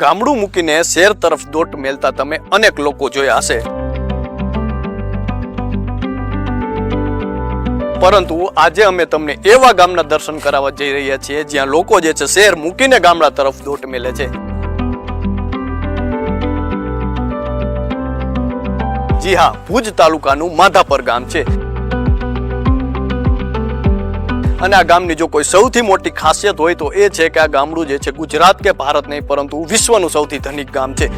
ગામડું મૂકીને શહેર તરફ દોટ મેલતા તમે અનેક લોકો જોયા હશે. પરંતુ આજે અમે તમને એવા ગામના દર્શન કરાવવા જઈ રહ્યા છીએ જ્યાં લોકો જે છે શહેર મૂકીને ગામડા તરફ દોટ મેલે છે. જી હા, ભુજ તાલુકાનું માધાપર ગામ છે. અને આ ગામની જો કોઈ સૌથી મોટી ખાસિયત હોય તો એ છે કે આ ગામડું જે છે ગુજરાત કે ભારત નહીં, પરંતુ વિશ્વનું સૌથી ધનિક ગામ છે.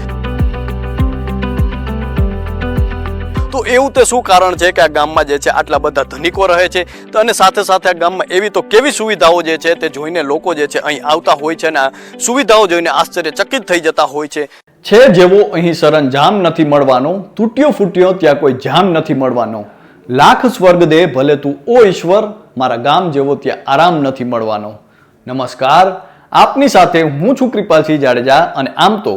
તો એવું તે શું કારણ છે કે આ ગામમાં જે છે આટલા બધા ધનિકો રહે છે? તો અને સાથે સાથે આ ગામમાં એવી તો કેવી સુવિધાઓ જે છે તે જોઈને લોકો જે છે અહીં આવતા હોય છે અને આ સુવિધાઓ જોઈને આશ્ચર્યચકિત થઈ જતા હોય છે. છે જેવો અહીં સરંજામ નથી મળવાનો, તૂટ્યો ફૂટ્યો ત્યાં કોઈ જામ નથી મળવાનો. લાખ સ્વર્ગ દે ભલે તું ઓ ઈશ્વર મારા ગામ જેવો ત્યાં આરામ નથી મળવાનો. નમસ્કાર, આપની સાથે હું છું કૃપાલસિંહ જાડેજા અને આમ તો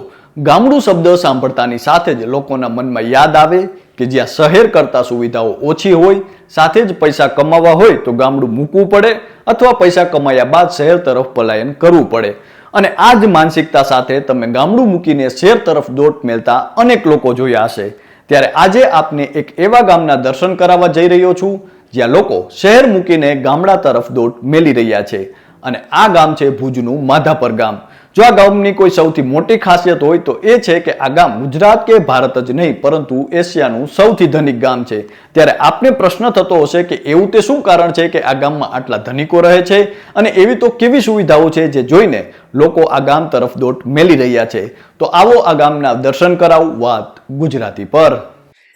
ગામડું શબ્દ સાંભળતાની સાથે જ લોકોના મનમાં યાદ આવે કે જ્યાં શહેર કરતા સુવિધાઓ ઓછી હોય, સાથે જ પૈસા કમાવા હોય તો ગામડું મૂકવું પડે અથવા પૈસા કમાયા બાદ શહેર તરફ પલાયન કરવું પડે. અને આ જ માનસિકતા સાથે તમે ગામડું મૂકીને શહેર તરફ દોટ મેલતા અનેક લોકો જોયા હશે. ત્યારે આજે આપને એક એવા ગામના દર્શન કરાવવા જઈ રહ્યો છું જ્યાં લોકો શહેર મૂકીને ગામડા તરફ દોટ મેલી રહ્યા છે. અને આ ગામ છે ભુજનું માધાપર ગામ. જો આ ગામની કોઈ સૌથી મોટી ખાસિયત હોય તો એ છે કે આ ગામ ગુજરાત કે ભારત જ નહીં, પરંતુ એશિયાનું સૌથી ધનિક ગામ છે. ત્યારે આપને પ્રશ્ન થતો હશે કે એવું તે શું કારણ છે કે આ ગામમાં આટલા ધનિકો રહે છે? અને એવી તો કેવી સુવિધાઓ છે જે જોઈને લોકો આ ગામ તરફ દોટ મેલી રહ્યા છે? તો આવો આ ગામના દર્શન કરાવું વાત ગુજરાતી પર.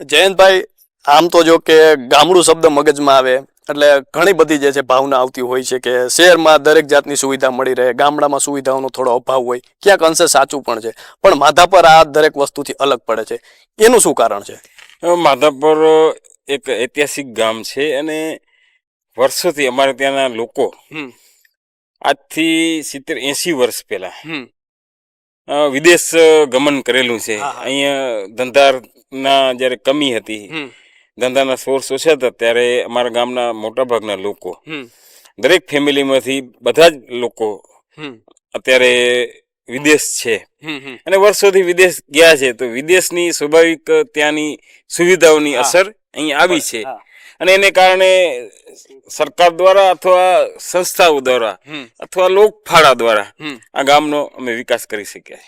જયંતભાઈ આમ તો જો કે ગામડું શબ્દ મગજમાં આવે એટલે ઘણી બધી જે છે ભાવના આવતી હોય છે કે શહેરમાં દરેક જાતની સુવિધા મળી રહે ગામડામાં સુવિધાઓનો થોડો અભાવ હોય ક્યાંક અંશે સાચું પણ છે. પણ માધા પર આ દરેક વસ્તુથી અલગ પડે છે. એનું શું કારણ છે? માધાપર એક ઐતિહાસિક ગામ છે અને વર્ષોથી અમારે ત્યાંના લોકો આજથી સિત્તેર એસી વર્ષ પહેલા વિદેશ ગમન કરેલું છે. અહીંયા ધંધાના જ્યારે કમી હતી ધંધાના સોર્સ છે ત્યારે અમારા ગામના મોટાભાગના લોકો દરેક ફેમિલીમાંથી બધા જ લોકો અત્યારે વિદેશ છે. અને વર્ષોથી વિદેશ ગયા છે તો વિદેશની સ્વાભાવિક ત્યાંની સુવિધાઓની અસર અહીં આવી છે. અને એને કારણે સરકાર દ્વારા અથવા સંસ્થાઓ દ્વારા અથવા લોકફાળા દ્વારા આ ગામનો અમે વિકાસ કરી શક્યા.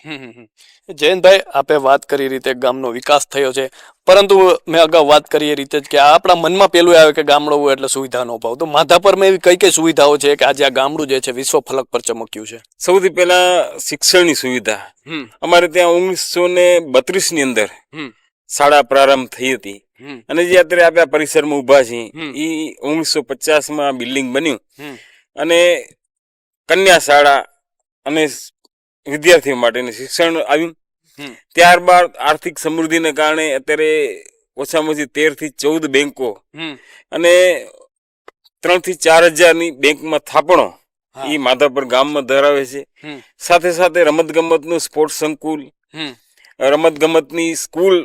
જયંતભાઈ આપે વાત કરી રીતે ગામનો વિકાસ થયો છે. પરંતુ મેં અગાઉ વાત કરી એ રીતે જ કે આપણા મનમાં પેલું આવે કે ગામડો એટલે સુવિધાનો અભાવ. તો માધાપરમાં એવી કઈ કઈ સુવિધાઓ છે કે આજે આ ગામડું જે છે વિશ્વ ફલક પર ચમક્યું છે? સૌથી પહેલા શિક્ષણની સુવિધા. અમારે ત્યાં ઓગણીસો ને બત્રીસની અંદર શાળા પ્રારંભ થઈ હતી. અને જે અત્યારે આપણે આ પરિસરમાં ઊભા છીએ. એ ઓગણીસો પચાસમાં બિલ્ડિંગ બન્યું. અને કન્યા શાળા અને વિદ્યાર્થીઓ માટેનું શિક્ષણ આવ્યું. ત્યારબાદ આર્થિક સમૃદ્ધિને કારણે અત્યારે ઓછામાં ઓછી તેરથી ચૌદ બેંકો અને ત્રણથી ચાર હજારની બેંકમાં થાપણો. એ માધાપર ગામમાં ધરાવે છે. સાથે સાથે રમત ગમતનું સ્પોર્ટ્સ સંકુલ રમત ગમતની સ્કૂલ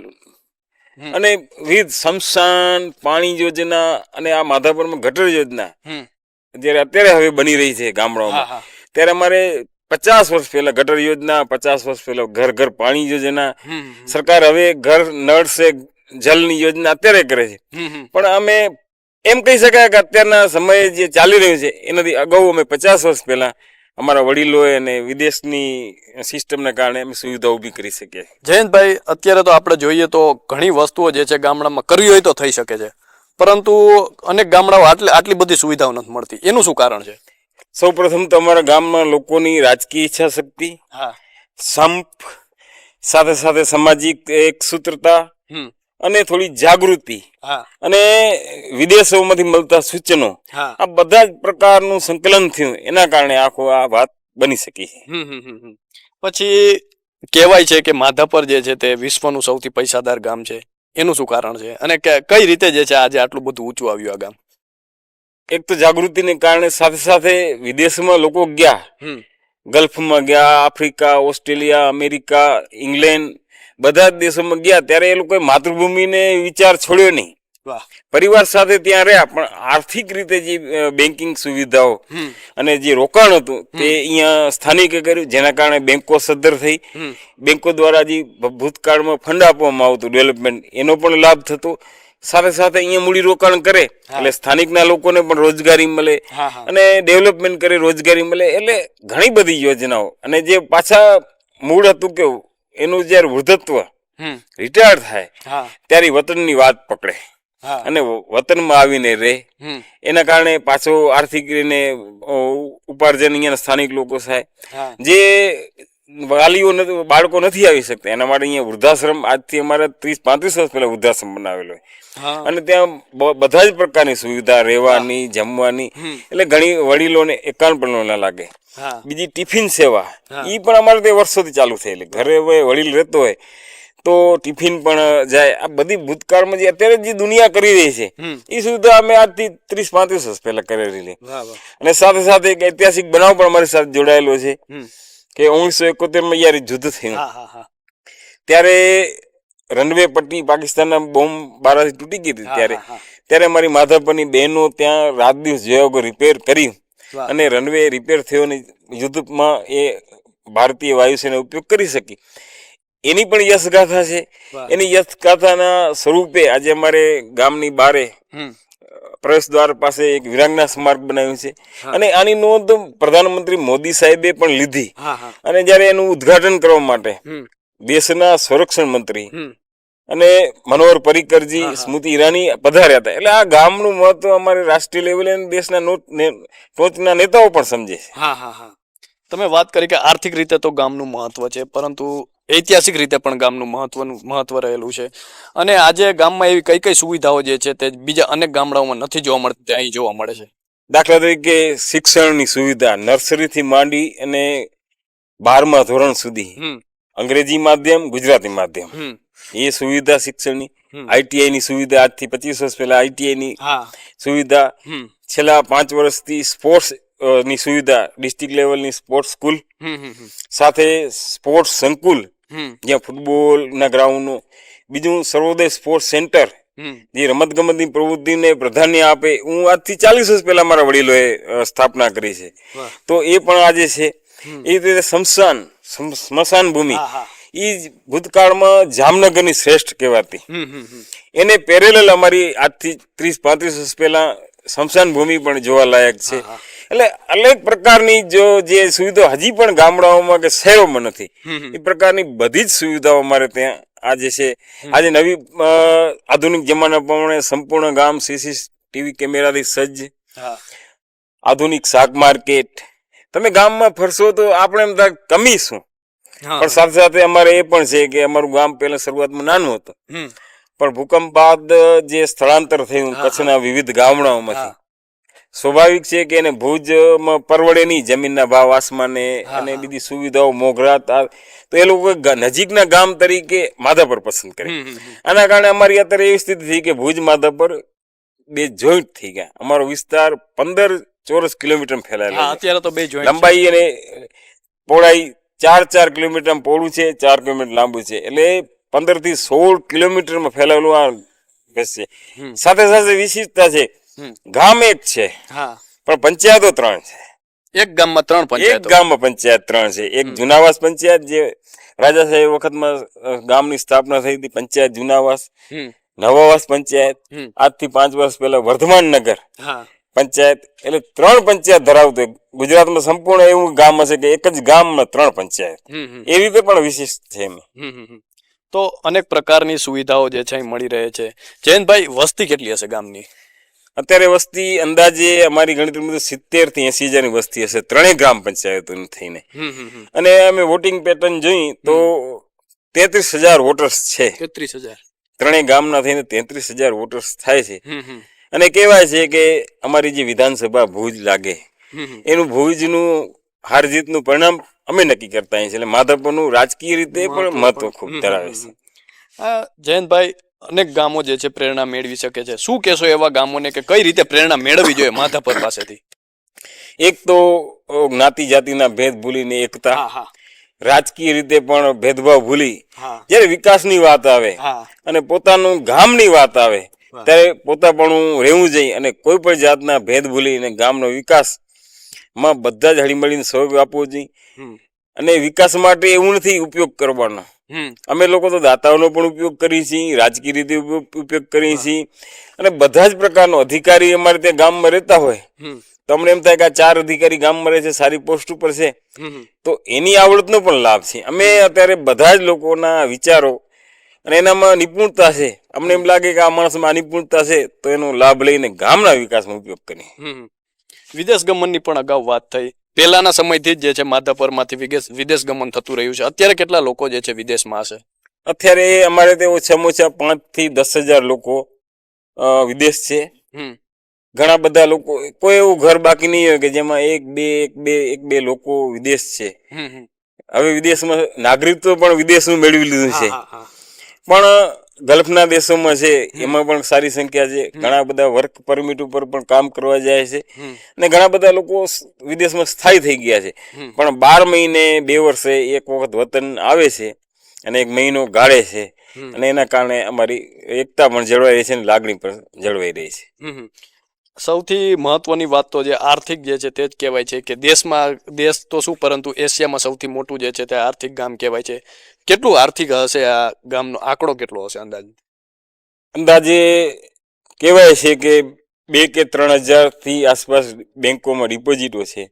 અને વિવિધ શમશાન પાણી યોજના અને આ માધાપરમાં ગટર યોજના જ્યારે અત્યારે હવે બની રહી છે ગામડાઓમાં. ત્યારે અમારે પચાસ વર્ષ પહેલા ગટર યોજના પચાસ વર્ષ પહેલા ઘર ઘર પાણી યોજના. સરકાર હવે ઘર નળ સે જલની યોજના અત્યારે કરે છે. પણ અમે એમ કહી શકાય કે અત્યારના સમયે જે ચાલી રહ્યું છે એનાથી અગાઉ અમે પચાસ વર્ષ પહેલા અમારા વડીલોએ અને વિદેશની સિસ્ટમને કારણે અમે સુવિધા ઊભી કરી શકીએ જયંતભાઈ અત્યારે તો આપણે જોઈએ તો ઘણી વસ્તુઓ જે છે ગામડામાં કરવી હોય તો થઈ શકે છે. પરંતુ અનેક ગામડાઓ આટલી આટલી બધી સુવિધાઓ નથી મળતી. એનું શું કારણ છે? સૌ પ્રથમ તો અમારા ગામમાં લોકોની રાજકીય ઈચ્છા શક્તિ સંપ સાથે સાથે સામાજિક એક સૂત્રતા અને થોડી જાગૃતિ અને વિદેશોમાંથી મળતા સૂચનો આ બધા જ પ્રકારનું સંકલન થયું. એના કારણે આખો આ વાત બની શકી છે. પછી કહેવાય છે કે માધાપર જે છે તે વિશ્વનું સૌથી પૈસાદાર ગામ છે. એનું શું કારણ છે? અને કઈ રીતે જે છે આજે આટલું બધું ઊંચું આવ્યું આ ગામ? એક તો જાગૃતિને કારણે સાથે સાથે વિદેશમાં લોકો ગયા. ગલ્ફમાં ગયા આફ્રિકા ઓસ્ટ્રેલિયા અમેરિકા ઇંગ્લેન્ડ બધા જ દેશોમાં ગયા. ત્યારે એ લોકોએ માતૃભૂમિને વિચાર છોડ્યો નહીં. પરિવાર સાથે ત્યાં રહ્યા પણ આર્થિક રીતે જે બેન્કિંગ સુવિધાઓ અને જે રોકાણ હતું તે અહીંયા સ્થાનિકે કર્યું જેના કારણે બેંકો સદ્ધર થઈ. બેંકો દ્વારા જે ભૂતકાળમાં ફંડ આપવામાં આવતું ડેવલપમેન્ટ એનો પણ લાભ થતો. સાથે સાથે અહીંયા મૂડી રોકાણ કરે એટલે સ્થાનિકના લોકોને પણ રોજગારી મળે અને ડેવલપમેન્ટ કરે રોજગારી મળે એટલે ઘણી બધી યોજનાઓ. અને જે પાછા મૂળ હતું કેવું એનું જ્યારે વૃદ્ધત્વ રિટાયર થાય ત્યારે વતનની વાત પકડે. અને વતનમાં આવીને રહે. એના કારણે પાછો આર્થિક રીતે ઉપાર્જન અહીંયાના સ્થાનિક લોકો થાય. જે વાલીઓ નથી બાળકો નથી આવી શકતા. એના માટે અહીંયા વૃદ્ધાશ્રમ આજથી અમારે ત્રીસ પાંત્રીસ વર્ષ પહેલા વૃદ્ધાશ્રમ બનાવેલો અને ત્યાં બધા જ પ્રકારની સુવિધા રહેવાની જમવાની. એટલે ઘણી વડીલોને એકાંત પણ ના લાગે. બીજી ટિફિન સેવા. એ પણ અમારે તે વર્ષોથી ચાલુ થયેલી. ઘરે હોય વડીલ રહેતો હોય તો ટિફિન પણ જાય. આ બધી ભૂતકાળમાં જે અત્યારે જે દુનિયા કરી રહી છે એ સુવિધા અમે આજથી ત્રીસ પાંત્રીસ વર્ષ પહેલા કરેલી અને સાથે સાથે એક ઐતિહાસિક બનાવ પણ અમારી સાથે જોડાયેલો છે. કે ઓગણીસો એકોતેરમાં યાર યુદ્ધ થયું ત્યારે રનવે પટ્ટી પાકિસ્તાનના બોમ્બ બારાથી તૂટી ગઈ હતી ત્યારે. ત્યારે મારી માધવપરની બહેનો ત્યાં રાત દિવસ જોયા રિપેર કરી અને રનવે રિપેર થયો ને યુદ્ધમાં એ ભારતીય વાયુસેના ઉપયોગ કરી શકી. એની પણ યશગાથા છે. એની યશગાથાના સ્વરૂપે આજે અમારે ગામની બારે પ્રવેશ દ્વાર પાસે એક વિરાંગના સ્મારક બનાવ્યું છે. અને આની નોંધ પ્રધાનમંત્રી મોદી સાહેબે પણ લીધી. અને જ્યારે એનું ઉદ્ઘાટન કરવા માટે દેશના સંરક્ષણ મંત્રી અને મનોહર હા. સ્મૃતિ ઈરાની પધાર્યા હતા. એટલે આ ગામનું મહત્વ અમારે રાષ્ટ્રીય લેવલે અને દેશના ટોચના નેતાઓ પણ સમજે છે. તમે વાત કરી કે આર્થિક રીતે તો ગામનું મહત્વ છે પરંતુ ઐતિહાસિક રીતે પણ ગામનું મહત્વનું મહત્વ રહેલું છે. અને આજે ગામમાં એવી કઈ કઈ સુવિધાઓ જે છે તે બીજા અનેક ગામડાઓમાં નથી જોવા મળતી તે અહીં જોવા મળે છે. દાખલા તરીકે શિક્ષણની સુવિધા નર્સરીથી માંડી અને બારમા ધોરણ સુધી. અંગ્રેજી માધ્યમ ગુજરાતી માધ્યમ. એ સુવિધા શિક્ષણની આઈટીઆઈ ની સુવિધા આજથી પચીસ વર્ષ પહેલા આઈટીઆઈ ની સુવિધા. છેલ્લા પાંચ વર્ષથી સ્પોર્ટ્સની સુવિધા ડિસ્ટ્રિક્ટ લેવલની સ્પોર્ટ્સ સ્કૂલ. સાથે સ્પોર્ટ્સ સંકુલ જ્યાં ફૂટબોલના ગ્રાઉન્ડનું બીજું સર્વોદય સ્પોર્ટ્સ સેન્ટર જે રમતગમતની પ્રવૃત્તિને પ્રાધાન્ય આપે. હું આજથી ચાલીસ વર્ષ પહેલા મારા વડીલોએ સ્થાપના કરી છે. તો એ પણ આજે છે. એ રીતે સ્મશાન સ્મ- સ્મશાન ભૂમિ. એ ભૂતકાળમાં જામનગરની શ્રેષ્ઠ કહેવાતી. એને પેરેલલ અમારી આજથી ત્રીસ પાંત્રીસ વર્ષ પહેલા સ્મશાન ભૂમિ પણ જોવાલાયક છે. હા, હા. એટલે અનેક પ્રકારની જો જે સુવિધા હજી પણ ગામડાઓમાં કે શહેરોમાં નથી. એ પ્રકારની બધી જ સુવિધાઓ અમારે ત્યાં આજે છે આજે નવી આધુનિક જમાના પ્રમાણે સંપૂર્ણ ગામ સીસીટીવી કેમેરાથી સજ્જ. આધુનિક શાક માર્કેટ. તમે ગામમાં ફરશો તો આપણે એમ થાય કમી શું? પણ સાથે સાથે અમારે એ પણ છે કે અમારું ગામ પહેલા શરૂઆતમાં નાનું હતું. પણ ભૂકંપ બાદ જે સ્થળાંતર થયું કચ્છના વિવિધ ગામડાઓમાંથી સ્વાભાવિક છે કે એને ભુજમાં પરવડે નહીં જમીનના ભાવ આસમાને અને બીજી સુવિધાઓ મોઘરાત તો એ લોકો નજીકના ગામ તરીકે માધાપર પસંદ કરે. આના કારણે અમારી અત્યારે એવી સ્થિતિ થઈ કે ભુજ માધાપર બે જોઈન્ટ થઈ ગયા. અમારો વિસ્તાર પંદર ચોરસ કિલોમીટર ફેલાયેલો અત્યારે તો બે જોઈન્ટ લંબાઈ અને પહોળાઈ ચાર ચાર કિલોમીટર પોળું છે ચાર કિલોમીટર લાંબુ છે. એટલે પંદરથી સોળ કિલોમીટરમાં ફેલાયેલું આ છે. સાથે સાથે વિશિષ્ટતા છે. ગામ એક છે. હા. પણ પંચાયતો ત્રણ છે. એક ગામમાં ત્રણ એક ગામમાં પંચાયત ત્રણ છે. એક જુનાવાસ પંચાયત જે રાજા સાહેબ વખતમાં ગામની સ્થાપના થઈ હતી પંચાયત જુનાવાસ. નવાવાસ પંચાયત. આજથી પાંચ વર્ષ પહેલા વર્ધમાન નગર પંચાયત. એટલે ત્રણ પંચાયત ધરાવતું ગુજરાતમાં સંપૂર્ણ એવું ગામ હશે કે એક જ ગામમાં ત્રણ પંચાયત. એ રીતે પણ વિશિષ્ટ છે એમ. તો અનેક પ્રકારની સુવિધાઓ જે છે મળી રહે છે. જયંતભાઈ વસ્તી કેટલી હશે ગામની? અત્યારે વસ્તી અંદાજે અમારી ગણતરી મુજબ સિત્તેરથી એસી હજારની વસ્તી હશે. ત્રણેય ગ્રામ પંચાયતો થઈને. અને અમે વોટિંગ પેટર્ન જોઈ તો તેત્રીસ હજાર વોટર્સ છે. તેત્રીસ હજાર. ત્રણેય ગામના થઈને તેત્રીસ હજાર વોટર્સ થાય છે. અને કહેવાય છે કે અમારી જે વિધાનસભા ભુજ લાગે. એનું ભુજનું હાર જીતનું પરિણામ અમે નક્કી કરતા છીએ. એટલે માધવપુરનું રાજકીય રીતે પણ મહત્વ ખૂબ ધરાવે છે. જયંતભાઈ અનેક ગામો જે છે પ્રેરણા મેળવી શકે છે. શું કહેશો એવા ગામોને કે કઈ રીતે પ્રેરણા મેળવવી જોઈએ માધાપર પાસેથી? એક તો જ્ઞાતિ જાતિના ભેદ ભૂલીને એકતા. રાજકીય રીતે પણ ભેદભાવ ભૂલી. જ્યારે વિકાસની વાત આવે અને પોતાનું ગામની વાત આવે. ત્યારે પોતાપણું રહેવું જોઈએ અને કોઈ પણ જાતના ભેદ ભૂલી અને ગામનો વિકાસમાં બધા જ હળીમળીને સહયોગ આપવો જોઈએ. અને વિકાસ માટે એવું નથી ઉપયોગ કરવાનો. અમે લોકો તો દાતાઓનો પણ ઉપયોગ કરીએ છીએ રાજકીય રીતે ઉપયોગ કરીએ છીએ. અને બધા જ પ્રકારનો અધિકારી અમારે ત્યાં ગામમાં રહેતા હોય. તમને એમ થાય કે આ ચાર અધિકારી ગામમાં રહે છે સારી પોસ્ટ ઉપર છે. તો એની આવડતનો પણ લાભ છે. અમે અત્યારે બધા જ લોકોના વિચારો અને એનામાં નિપુણતા છે. અમને એમ લાગે કે આ માણસમાં નિપુણતા છે તો એનો લાભ લઈને ગામના વિકાસમાં ઉપયોગ કરીએ. વિદેશ ગમનની પણ અગાઉ વાત થઈ. પહેલાના સમયથી જ જે છે માધાપરમાંથી વિદેશ વિદેશ ગમન થતું રહ્યું છે. અત્યારે કેટલા લોકો જે છે વિદેશમાં હશે? અત્યારે અમારે તે ઓછામાં ઓછા પાંચથી દસ હજાર લોકો વિદેશ છે. ઘણા બધા લોકો કોઈ એવું ઘર બાકી નહીં હોય કે જેમાં એક બે એક બે એક બે લોકો વિદેશ છે. હવે વિદેશમાં નાગરિકત્વ પણ વિદેશનું મેળવી લીધું છે. પણ ગલ્ફના દેશોમાં છે એમાં પણ સારી સંખ્યા છે. ઘણા બધા વર્ક પરમિટ ઉપર પણ કામ કરવા જાય છે. અને ઘણા બધા લોકો વિદેશમાં સ્થાયી થઈ ગયા છે. પણ બાર મહિને બે વર્ષે એક વખત વતન આવે છે અને એક મહિનો ગાળે છે. અને એના કારણે અમારી એકતા પણ જળવાઈ રહી છે અને લાગણી પણ જળવાઈ રહી છે. સૌથી મહત્વની વાત તો જે આર્થિક જે છે તે જ કહેવાય છે કે દેશમાં દેશ તો શું પરંતુ એશિયામાં સૌથી મોટું જે છે તે આર્થિક ગામ કહેવાય છે. કેટલું આર્થિક હશે આ ગામનો? આંકડો કેટલો હશે અંદાજ? અંદાજે કહેવાય છે કે બે કે ત્રણ હજારથી આસપાસ બેંકોમાં ડિપોઝિટો છે.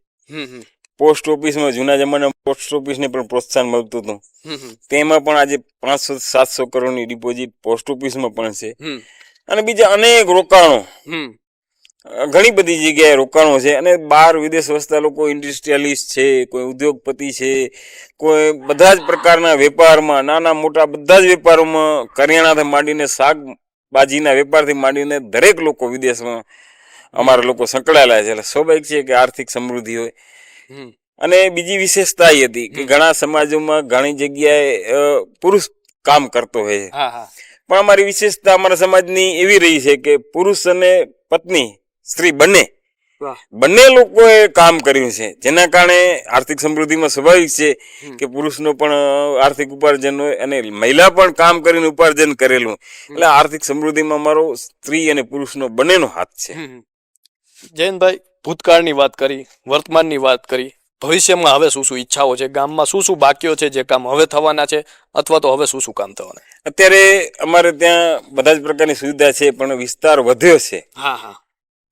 પોસ્ટ ઓફિસમાં જૂના જમાના પોસ્ટ ઓફિસને પણ પ્રોત્સાહન મળતું હતું. તેમાં પણ આજે પાંચસો સાતસો કરોડની ડિપોઝિટ પોસ્ટ ઓફિસમાં પણ છે. અને બીજા અનેક રોકાણો ઘણી બધી જગ્યાએ રોકાણો છે અને બહાર વિદેશ વસતા લોકો ઇન્ડસ્ટ્રીયલિસ્ટ છે કોઈ ઉદ્યોગપતિ છે કોઈ બધા જ પ્રકારના વેપારમાં નાના મોટા બધા જ વેપારોમાં કરિયાણાથી માંડીને શાકભાજીના વેપારથી માંડીને દરેક લોકો વિદેશમાં અમારા લોકો સંકળાયેલા છે. એટલે સ્વાભાવિક છે કે આર્થિક સમૃદ્ધિ હોય. અને બીજી વિશેષતા એ હતી કે ઘણા સમાજોમાં ઘણી જગ્યાએ પુરુષ કામ કરતો હોય છે. પણ અમારી વિશેષતા અમારા સમાજની એવી રહી છે કે પુરુષ અને પત્ની સ્ત્રી બંને. બંને લોકોએ કામ કર્યું છે. જેના કારણે આર્થિક સમૃદ્ધિમાં સ્વાભાવિક છે કે પુરુષનો પણ આર્થિક ઉપાર્જન હોય અને મહિલા પણ કામ કરીને ઉપાર્જન કરેલું. એટલે આર્થિક સમૃદ્ધિમાં મારો સ્ત્રી અને પુરુષનો બંનેનો હાથ છે. જયંતભાઈ ભૂતકાળની વાત કરી વર્તમાનની વાત કરી. ભવિષ્યમાં હવે શું શું ઈચ્છાઓ છે? ગામમાં શું શું બાકીઓ છે જે કામ હવે થવાના છે? અથવા તો હવે શું શું કામ થવાના અત્યારે અમારે ત્યાં બધા જ પ્રકારની સુવિધા છે પણ વિસ્તાર વધ્યો છે. હા હા.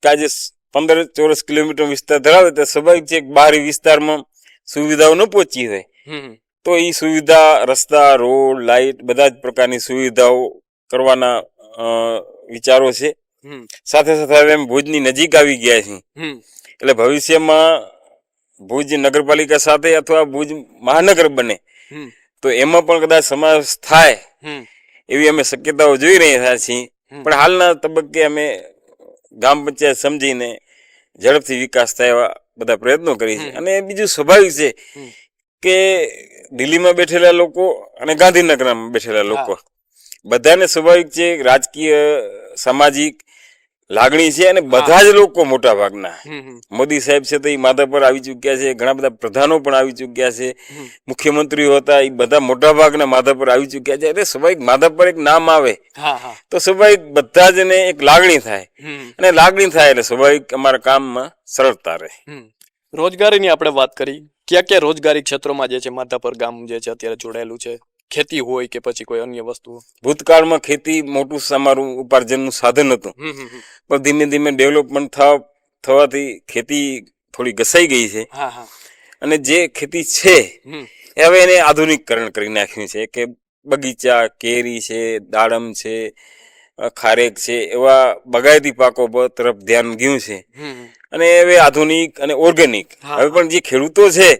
આજે પંદર ચોરસ કિલોમીટર વિસ્તાર ધરાવે તો સ્વાભાવિક છે બહારી વિસ્તારમાં સુવિધાઓ ન પહોંચી હોય. તો એ સુવિધા રસ્તા રોડ લાઇટ બધા જ પ્રકારની સુવિધાઓ કરવાના વિચારો છે. સાથે સાથે હવે એમ ભુજની નજીક આવી ગયા છે એટલે ભવિષ્યમાં ભુજ નગરપાલિકા સાથે અથવા ભુજ મહાનગર બને તો એમાં પણ કદાચ સમાવેશ થાય એવી અમે શક્યતાઓ જોઈ રહ્યા છીએ. પણ હાલના તબક્કે અમે ગ્રામ પંચાયત સમજીને ઝડપથી વિકાસ થાય એવા બધા પ્રયત્નો કરી છે. અને બીજું સ્વાભાવિક છે. કે દિલ્હીમાં બેઠેલા લોકો અને ગાંધીનગરમાં બેઠેલા લોકો બધાને સ્વાભાવિક છે રાજકીય સામાજિક લાગણી છે અને બધા જ લોકો મોટા ભાગના મોદી સાહેબ છે તો એ માથા પર આવી ચૂક્યા છે ઘણા બધા પ્રધાનો પણ આવી ચૂક્યા છે. મુખ્યમંત્રીઓ હતા એ બધા મોટા ભાગના માથા પર આવી ચૂક્યા છે. એટલે સ્વાભાવિક માથા પર એક નામ આવે. તો સ્વાભાવિક બધા જ ને એક લાગણી થાય. અને લાગણી થાય એટલે સ્વાભાવિક અમારા કામમાં સરળતા રહે. રોજગારીની આપણે વાત કરી. ક્યાં ક્યાં રોજગારી ક્ષેત્રોમાં જે છે માધાપર ગામ જે છે અત્યારે જોડાયેલું છે? ખેતી હોય કે પછી કોઈ અન્ય વસ્તુ ભૂતકાળમાં ખેતી મોટું અમારું ઉપાર્જનનું સાધન હતું. પણ ધીમે ધીમે ડેવલપમેન્ટ થવાથી ખેતી થોડી ઘસાઈ ગઈ છે. અને જે ખેતી છે હવે એને આધુનિકરણ કરી નાખ્યું છે. કે બગીચા કેરી છે દાડમ છે ખારેક છે એવા બગાયતી પાકો પર તરફ ધ્યાન ગયું છે. અને હવે આધુનિક અને ઓર્ગેનિક. હવે પણ જે ખેડૂતો છે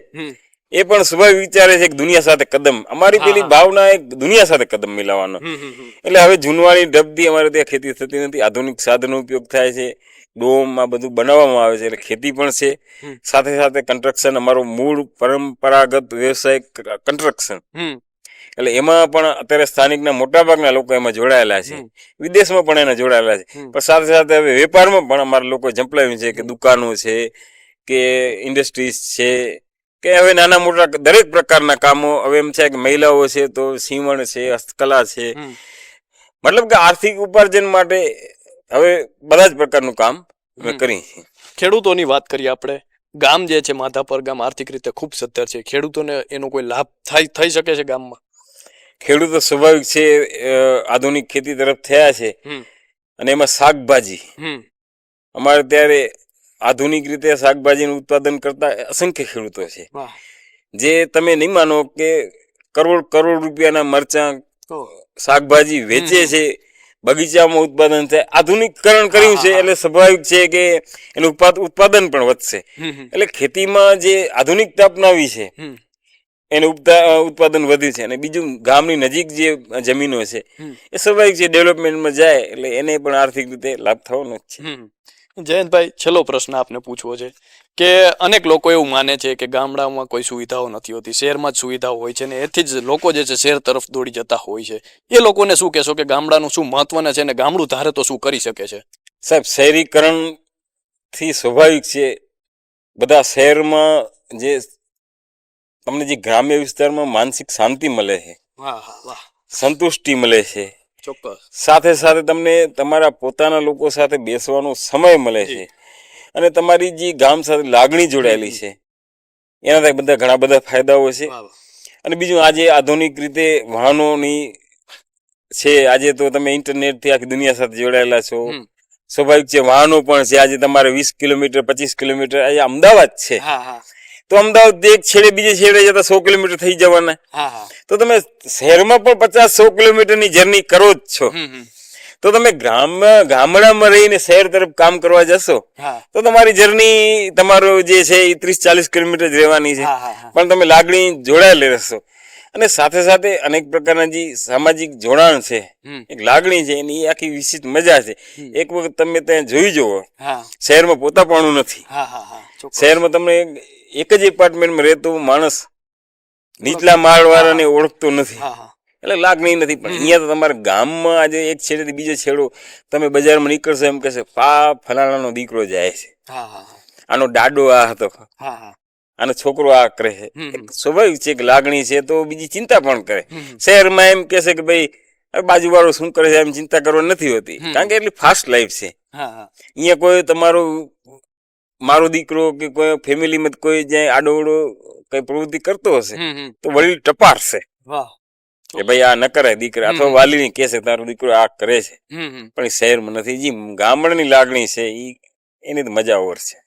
એ પણ સ્વભાવ વિચારે છે કે દુનિયા સાથે કદમ. અમારી પેલી ભાવના એક દુનિયા સાથે કદમ મિલાવવાનો. એટલે હવે જૂનવાણી ડબથી અમારે ત્યાં ખેતી થતી નથી. આધુનિક સાધનો ઉપયોગ થાય છે. ડોમ આ બધું બનાવવામાં આવે છે. એટલે ખેતી પણ છે. સાથે સાથે કન્સ્ટ્રક્શન અમારું મૂળ પરંપરાગત વ્યવસાય કન્સ્ટ્રક્શન. એટલે એમાં પણ અત્યારે સ્થાનિકના મોટાભાગના લોકો એમાં જોડાયેલા છે. વિદેશમાં પણ એના જોડાયેલા છે. પણ સાથે સાથે હવે વેપારમાં પણ અમારા લોકો જંપલાવ્યું છે કે દુકાનો છે કે ઇન્ડસ્ટ્રીઝ છે કે હવે નાના મોટા દરેક પ્રકારના કામો હવે એમ છે કે મહિલાઓ છે તો સીવણ છે હસ્તકલા છે. મતલબ કે આર્થિક ઉપાર્જન માટે હવે બધા જ પ્રકારનું કામ અમે. કરીએ ખેડૂતોની વાત કરીએ આપણે. ગામ જે છે માધાપર ગામ આર્થિક રીતે ખૂબ સદ્ધર છે. ખેડૂતોને એનો કોઈ લાભ થાય થઈ શકે છે ગામમાં? ખેડૂતો સ્વાભાવિક છે આધુનિક ખેતી તરફ થયા છે. અને એમાં શાકભાજી. અમારે ત્યારે આધુનિક રીતે શાકભાજીનું ઉત્પાદન કરતા અસંખ્ય ખેડૂતો છે જે તમે નહીં માનો કે કરોડ કરોડ રૂપિયાના મરચાં શાકભાજી વેચે છે બગીચામાં ઉત્પાદન થાય આધુનિકરણ કર્યું છે. એટલે સ્વાભાવિક છે કે એનું ઉત્પાદન પણ વધશે. એટલે ખેતીમાં જે આધુનિકતા અપનાવી છે એનું ઉત્પાદન વધ્યું છે અને બીજું ગામની નજીક જે જમીનો છે. એ સ્વાભાવિક છે ડેવલપમેન્ટમાં જાય એટલે એને પણ આર્થિક રીતે લાભ થવાનો જ છે. જયંતભાઈ છેલ્લો પ્રશ્ન આપને પૂછવો છે કે અનેક લોકો એવું માને છે કે ગામડામાં કોઈ સુવિધાઓ નથી હોતી શહેરમાં જ સુવિધાઓ હોય છે ને એથી જ લોકો જે છે શહેર તરફ દોડી જતા હોય છે. એ લોકોને શું કહેશો કે ગામડાનું શું મહત્વને છે ને ગામડું ધારે તો શું કરી શકે છે? સાહેબ શહેરીકરણથી સ્વાભાવિક છે બધા શહેરમાં જે તમને જે ગ્રામ્ય વિસ્તારમાં માનસિક શાંતિ મળે છે વાહ વાહ. સંતુષ્ટિ મળે છે ચોક્કસ. સાથે સાથે તમને તમારા પોતાના લોકો સાથે બેસવાનો સમય મળે છે. અને તમારી જે ગામ સાથે લાગણી જોડાયેલી છે. એનાથી બધા ઘણા બધા ફાયદાઓ છે. અને બીજું આજે આધુનિક રીતે વાહનોની છે. આજે તો તમે ઇન્ટરનેટથી આખી દુનિયા સાથે જોડાયેલા છો. સ્વાભાવિક છે વાહનો પણ છે. આજે તમારે વીસ કિલોમીટર પચીસ કિલોમીટર આજે અમદાવાદ છે. હા હા. તો અમદાવાદ એક છેડે બીજે છેડે જતા સો કિલોમીટર થઈ જવાના. તો તમે શહેરમાં પણ પચાસ સો કિલોમીટરની જર્ની કરો જ છો. તો તમે ગ્રામ ગામડામાં રહીને શહેર તરફ કામ કરવા જશો તો તમારી જર્ની તમારો જે છે એ ત્રીસ ચાલીસ કિલોમીટર જ રહેવાની છે. પણ તમે લાગણી જોડાયેલી રહેશો. અને સાથે સાથે અનેક પ્રકારના જે સામાજિક જોડાણ છે એક લાગણી છે એની આખી વિશિષ્ટ મજા છે. એક વખત તમે ત્યાં જોઈ જુઓ. શહેરમાં શહેરમાં પોતાપણું નથી. શહેરમાં તમને એક જ એપાર્ટમેન્ટમાં રહેતો માણસ નીચલા માળવાળાને ઓળખતો નથી. એટલે લાગણી નથી. પણ અહીંયા તો તમારા ગામમાં આજે એક છેડેથી બીજો છેડો તમે બજારમાં નીકળશો એમ કહેશે પા ફલાણાનો દીકરો જાય છે. આનો દાડો આ હતો. આનો છોકરો આ કરે છે. સ્વાભાવિક છે કે લાગણી છે તો બીજી ચિંતા પણ કરે. શહેરમાં એમ કહેશે કે ભાઈ બાજુવાળો શું કરે છે? એમ ચિંતા કરવા નથી હોતી. કારણ કે એટલી ફાસ્ટ લાઈફ છે. અહીંયા કોઈ તમારો મારો દીકરો કે કોઈ ફેમિલીમાં કોઈ જ્યાં આડોવડો કઈ પ્રવૃત્તિ કરતો હશે. તો વડીલ ટપારશે. કે ભાઈ આ ન કરે દીકરા. અથવા વાલી વાલીને કહેશે તારો દીકરો આ કરે છે. પણ શહેર શહેરમાં નથી. જે ગામડાની લાગણી છે એ એની મજા ઓર છે.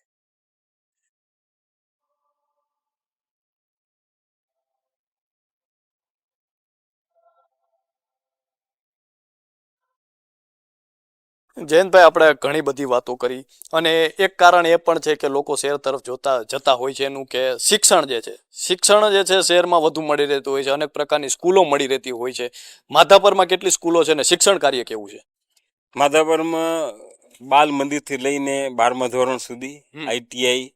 જયંતભાઈ આપણે ઘણી બધી વાતો કરી અને એક કારણ એ પણ છે કે લોકો શહેર તરફ જોતા જતા હોય છે એનું કે શિક્ષણ જે છે શિક્ષણ જે છે શહેરમાં વધુ મળી રહેતું હોય છે અનેક પ્રકારની સ્કૂલો મળી રહેતી હોય છે. માધાપરમાં કેટલી સ્કૂલો છે ને શિક્ષણ કાર્ય કેવું છે? માધાપરમાં બાલ મંદિરથી લઈને બારમા ધોરણ સુધી આઈટીઆઈ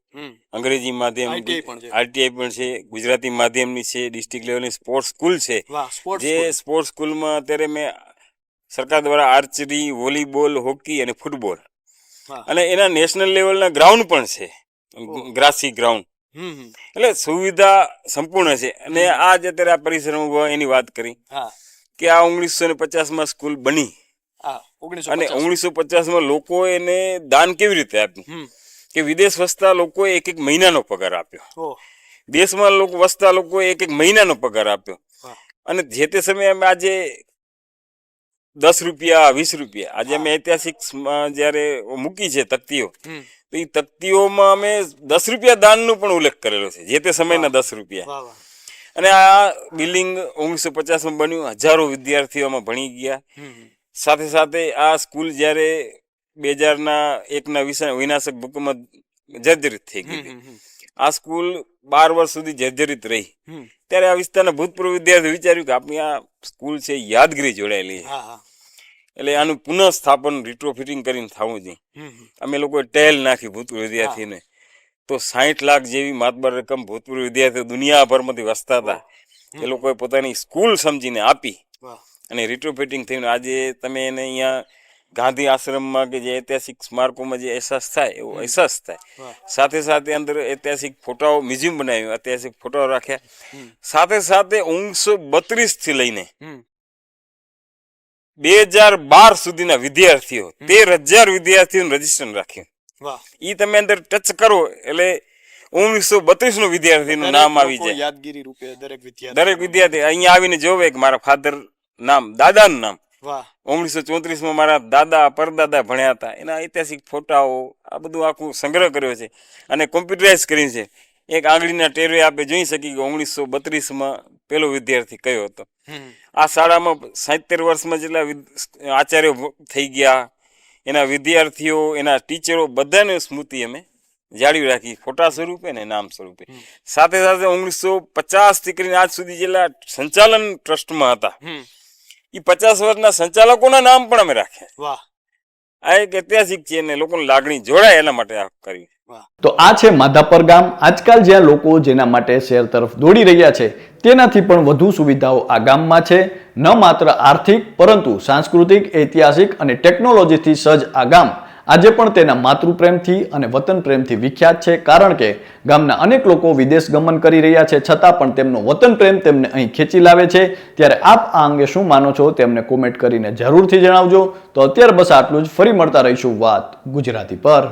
અંગ્રેજી માધ્યમ. આઈટીઆઈ પણ છે. ગુજરાતી માધ્યમની છે ડિસ્ટ્રિક્ટ લેવલની સ્પોર્ટ્સ સ્કૂલ છે. જે સ્પોર્ટ્સ સ્કૂલમાં અત્યારે મેં સરકાર દ્વારા આર્ચરી વોલીબોલ હોકી અને ફૂટબોલ. અને એના નેશનલ લેવલના ગ્રાઉન્ડ પણ છે. Grassy ground. એટલે સુવિધા સંપૂર્ણ છે. અને આ જે અત્યારે આ પરિસર એની વાત કરી કે આ ઓગણીસો ને પચાસમાં સ્કૂલ બની. અને ઓગણીસો અને ઓગણીસો પચાસમાં લોકો એને દાન કેવી રીતે આપ્યું? કે વિદેશ વસતા લોકોએ એક એક મહિનાનો પગાર આપ્યો. દેશમાં લોકો વસતા લોકોએ એક એક મહિનાનો પગાર આપ્યો. અને જે તે સમયે અમે આજે દસ રૂપિયા વીસ રૂપિયા. આજે અમે ઐતિહાસિક જ્યારે મૂકી છે તકતીઓ તો એ તકતીઓમાં અમે દસ રૂપિયા દાનનો પણ ઉલ્લેખ કરેલો છે જે તે સમયના દસ રૂપિયા. અને આ બિલ્ડિંગ ઓગણીસો પચાસમાં બન્યું હજારો વિદ્યાર્થીઓમાં ભણી ગયા. સાથે સાથે આ સ્કૂલ જ્યારે બે હજારના એકના વિનાશક ભૂકંપમાં જર્જરિત થઈ ગઈ. આ સ્કૂલ બાર વર્ષ સુધી જર્જરિત રહી. ત્યારે આ વિસ્તારના ભૂતપૂર્વ વિદ્યાર્થીઓ વિચાર્યું કે આપણી આ સ્કૂલ છે યાદગીરી જોડાયેલી છે. એટલે આનું પુનઃ સ્થાપન રિટ્રોફિટિંગ કરીને થવું જોઈએ. અમે લોકોએ ટેલ નાખી ભૂતપૂર્વ વિદ્યાર્થીને. તો સાહીઠ લાખ જેવી માતબર રકમ ભૂતપૂર્વ વિદ્યાર્થીઓ દુનિયાભરમાંથી વસતા હતા. એ લોકોએ પોતાની સ્કૂલ સમજીને આપી. અને રિટ્રોફિટિંગ થઈને આજે તમે એને અહીંયા ગાંધી આશ્રમમાં કે જે ઐતિહાસિક સ્મારકોમાં જે અહેસાસ થાય એવો અહેસાસ થાય. સાથે સાથે અંદર ઐતિહાસિક ફોટાઓ મ્યુઝિયમ બનાવ્યું ઐતિહાસિક ફોટાઓ રાખ્યા. સાથે સાથે ઓગણીસો બત્રીસથી લઈને બે હજાર બાર સુધીના વિદ્યાર્થીઓ તેર હજાર વિદ્યાર્થીઓનું રજીસ્ટ્રેશન રાખ્યું. ઈ તમે અંદર ટચ કરો એટલે ઓગણીસો બત્રીસનું વિદ્યાર્થીનું નામ આવી જાય. યાદગીરી રૂપે દરેક વિદ્યાર્થી દરેક વિદ્યાર્થી અહીંયા આવીને જોવે કે મારા ફાધર નામ દાદાનું નામ. ઓગણીસો ચોત્રીસમાં મારા દાદા પરદાદા ભણ્યા હતા. એના ઐતિહાસિક ફોટાઓ આ બધું આખું સંગ્રહ કર્યો છે અને કોમ્પ્યુટરાઇઝ કર્યું છે. એક આંગળીના ટેરવે આપણે જોઈ શકીએ કે ઓગણીસો બત્રીસમાં પેલો વિદ્યાર્થી કયો હતો. આ શાળામાં સાહિત્તેર વર્ષમાં જેટલા આચાર્યો થઈ ગયા. એના વિદ્યાર્થીઓ એના ટીચરો બધાને સ્મૃતિ અમે જાળવી રાખી. ફોટા સ્વરૂપે ને નામ સ્વરૂપે. સાથે સાથે ઓગણીસો પચાસથી કરીને આજ સુધી જેટલા સંચાલન ટ્રસ્ટમાં હતા. એ પચાસ વર્ષના સંચાલકોના નામ પણ અમે રાખ્યા. વાહ. આ એક ઐતિહાસિક છે અને લોકોની લાગણી જોડાય એના માટે આ કર્યું. તો આ છે માધાપર ગામ. આજકાલ જ્યાં લોકો જેના માટે શહેર તરફ દોડી રહ્યા છે, તેનાથી પણ વધુ સુવિધાઓ આ ગામમાં છે. ન માત્ર આર્થિક, પરંતુ સાંસ્કૃતિક, ઐતિહાસિક અને ટેકનોલોજીથી સજ્જ આ ગામ. આજે પણ તેના માતૃપ્રેમથી અને વતન પ્રેમથી વિખ્યાત છે, કારણ કે ગામના અનેક લોકો વિદેશ ગમન કરી રહ્યા છે. છતાં પણ તેમનો વતન પ્રેમ તેમને અહીં ખેંચી લાવે છે. ત્યારે આપ આ અંગે શું માનો છો તેમને કોમેન્ટ કરીને જરૂરથી જણાવજો. તો અત્યારે બસ આટલું જ. ફરી મળતા રહીશું વાત ગુજરાતી પર.